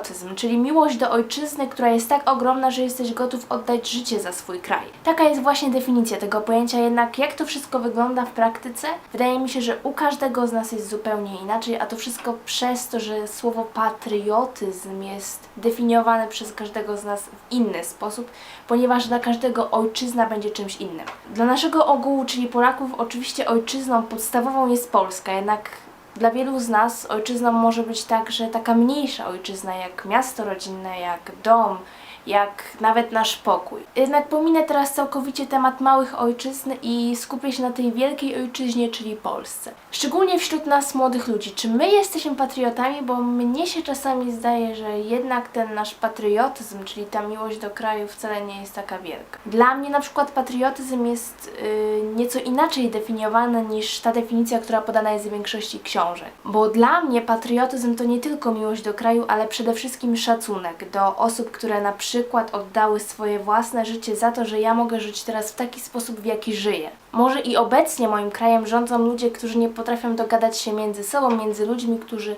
patriotyzm, czyli miłość do ojczyzny, która jest tak ogromna, że jesteś gotów oddać życie za swój kraj. Taka jest właśnie definicja tego pojęcia, jednak jak to wszystko wygląda w praktyce? Wydaje mi się, że u każdego z nas jest zupełnie inaczej, a to wszystko przez to, że słowo patriotyzm jest definiowane przez każdego z nas w inny sposób, ponieważ dla każdego ojczyzna będzie czymś innym. Dla naszego ogółu, czyli Polaków, oczywiście ojczyzną podstawową jest Polska, jednak dla wielu z nas ojczyzną może być także taka mniejsza ojczyzna, jak miasto rodzinne, jak dom, jak nawet nasz pokój. Jednak pominę teraz całkowicie temat małych ojczyzn i skupię się na tej wielkiej ojczyźnie, czyli Polsce. Szczególnie wśród nas młodych ludzi. Czy my jesteśmy patriotami? Bo mnie się czasami zdaje, że jednak ten nasz patriotyzm, czyli ta miłość do kraju wcale nie jest taka wielka. Dla mnie na przykład patriotyzm jest yy, nieco inaczej definiowany niż ta definicja, która podana jest w większości książek. Bo dla mnie patriotyzm to nie tylko miłość do kraju, ale przede wszystkim szacunek do osób, które na przykład oddały swoje własne życie za to, że ja mogę żyć teraz w taki sposób, w jaki żyję. Może i obecnie moim krajem rządzą ludzie, którzy nie potrafią dogadać się między sobą, między ludźmi, którzy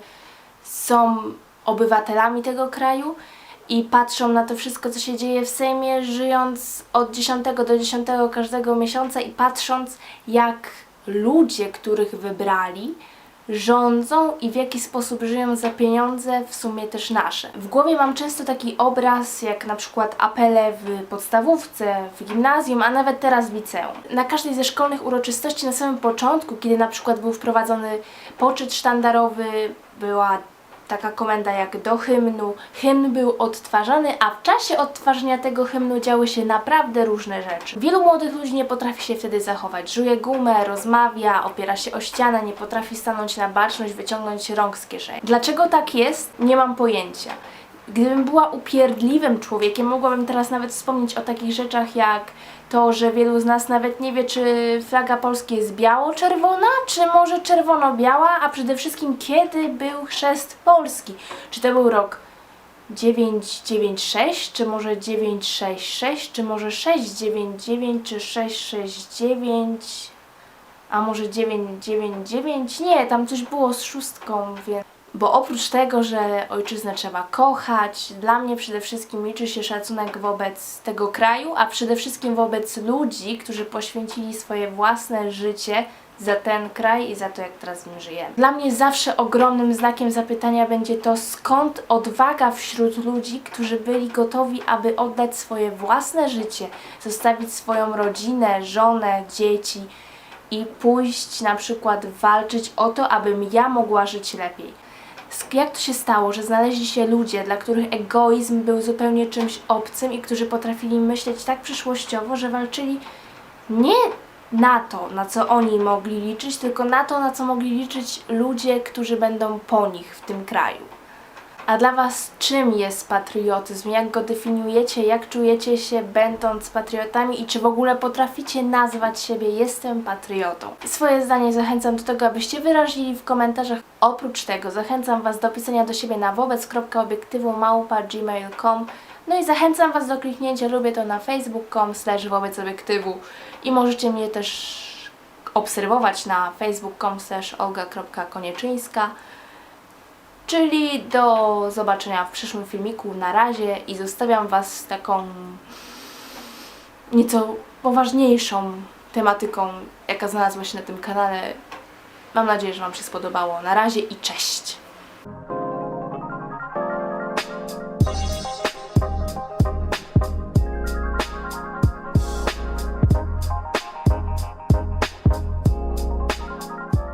są obywatelami tego kraju i patrzą na to wszystko, co się dzieje w Sejmie, żyjąc od 10 do 10 każdego miesiąca i patrząc, jak ludzie, których wybrali, rządzą i w jaki sposób żyją za pieniądze, w sumie też nasze. W głowie mam często taki obraz, jak na przykład apele w podstawówce, w gimnazjum, a nawet teraz w liceum. Na każdej ze szkolnych uroczystości na samym początku, kiedy na przykład był wprowadzony poczet sztandarowy, była taka komenda jak do hymnu. Hymn był odtwarzany, a w czasie odtwarzania tego hymnu działy się naprawdę różne rzeczy. Wielu młodych ludzi nie potrafi się wtedy zachować. Żuje gumę, rozmawia, opiera się o ścianę, nie potrafi stanąć na baczność, wyciągnąć rąk z kieszeni. Dlaczego tak jest? Nie mam pojęcia. Gdybym była upierdliwym człowiekiem, mogłabym teraz nawet wspomnieć o takich rzeczach jak to, że wielu z nas nawet nie wie, czy flaga Polski jest biało-czerwona, czy może czerwono-biała, a przede wszystkim kiedy był chrzest Polski. Czy to był rok 996, czy może 966, czy może 699, czy 669, a może 999? Nie, tam coś było z szóstką, więc... Bo oprócz tego, że ojczyznę trzeba kochać, dla mnie przede wszystkim liczy się szacunek wobec tego kraju, a przede wszystkim wobec ludzi, którzy poświęcili swoje własne życie za ten kraj i za to, jak teraz w nim żyjemy. Dla mnie zawsze ogromnym znakiem zapytania będzie to, skąd odwaga wśród ludzi, którzy byli gotowi, aby oddać swoje własne życie, zostawić swoją rodzinę, żonę, dzieci i pójść na przykład walczyć o to, abym ja mogła żyć lepiej. Sk- Jak to się stało, że znaleźli się ludzie, dla których egoizm był zupełnie czymś obcym i którzy potrafili myśleć tak przyszłościowo, że walczyli nie na to, na co oni mogli liczyć, tylko na to, na co mogli liczyć ludzie, którzy będą po nich w tym kraju. A dla Was czym jest patriotyzm? Jak go definiujecie? Jak czujecie się będąc patriotami? I czy w ogóle potraficie nazwać siebie jestem patriotą? Swoje zdanie zachęcam do tego, abyście wyrazili w komentarzach. Oprócz tego zachęcam Was do pisania do siebie na wobec.obiektywu małpa.gmail.com No i zachęcam Was do kliknięcia lubię to na facebook.com slash i możecie mnie też obserwować na facebook.com slash Czyli do zobaczenia w przyszłym filmiku. Na razie i zostawiam Was z taką nieco poważniejszą tematyką, jaka znalazła się na tym kanale. Mam nadzieję, że Wam się spodobało. Na razie i cześć!